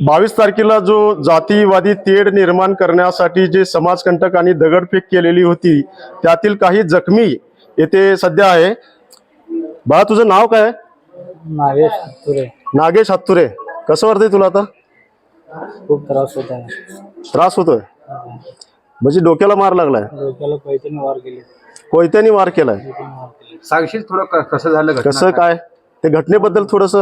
बावीस तारखेला जो जातीवादी तेढ निर्माण करण्यासाठी जे समाजकंटक आणि दगडफेक केलेली होती त्यातील काही जखमी येथे सध्या आहे. बाळा तुझं नाव काय आहे? नागेश तुरे नागेश हत्तुरे कसं वाटतंय तुला आता? खूप त्रास होत आहे. त्रास होतोय? म्हणजे डोक्याला मार लागलाय? डोक्याला पैठणी वार केले. कोयत्याने मार केलाय? वार केले. सांगशील थोडं क- कसं झालं घटना कसं काय? ते घटनेबद्दल थोडस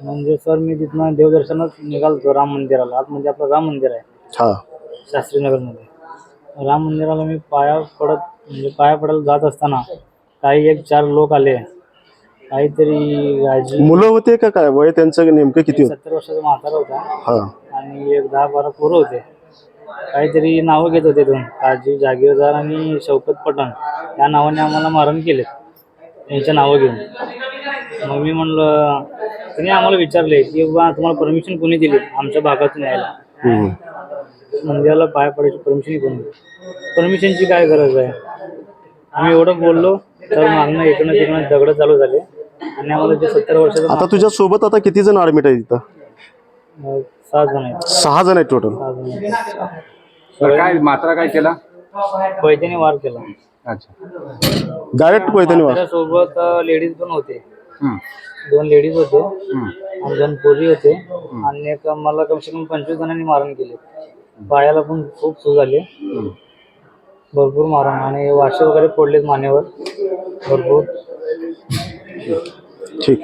म्हणजे सर मी तिथनं देवदर्शनात निघालतो राम मंदिराला. आत म्हणजे आपलं राम मंदिर आहे. हा. शास्त्रीनगरमध्ये राम मंदिराला मी पाया पडत म्हणजे पाया पडायला जात असताना काही एक चार लोक आले. काहीतरी मुलं होते का काय? वय त्यांचं नेमकं किती होतं? सत्तर वर्षाचा म्हातारा होता. हा. आणि एक दहा बारा पोरं होते. काहीतरी नावं घेत होते दोन. काजी जागीरदार आणि शौकत पठाण. त्या नावाने आम्हाला मारण केले. त्यांच्या नावं घेऊन. मग मी म्हणलं त्यांनी आम्हाला विचारले की बाबा तुम्हाला परमिशन कोणी दिली आमच्या भागातून यायला? हम्म. मंदिराला पाय पडायची परमिशन कोणी दिली? परमिशनची काय गरज आहे? आम्ही एवढं बोललो तर मागणं इकडनं तिकडनं दगड चालू झाले आणि आम्हाला जे सत्तर वर्षाचं आता तुझ्या सोबत आता किती जण ऍडमिट आहे तिथं अं, सहा जण आहेत. सहा जण आहेत टोटल सहा जण आहेत. तर काय मात्रा काय केला? पैठणी वार केला. अच्छा. डायरेक्ट पैठणी वार. सोबत लेडीज पण होते. दोन लेडीज होते हम्म. आणि दोन पोरी होते आणि एक मला कमसे कम पंचवीस जणांनी मारण केले. पायाला पण खूप सू झाले. भरपूर मारण आणि वाशे वगैरे फोडलेत मानेवर. भरपूर. ठीक.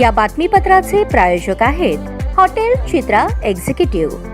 या बातमीपत्राचे प्रायोजक आहेत हॉटेल चित्रा एक्झिक्युटिव्ह.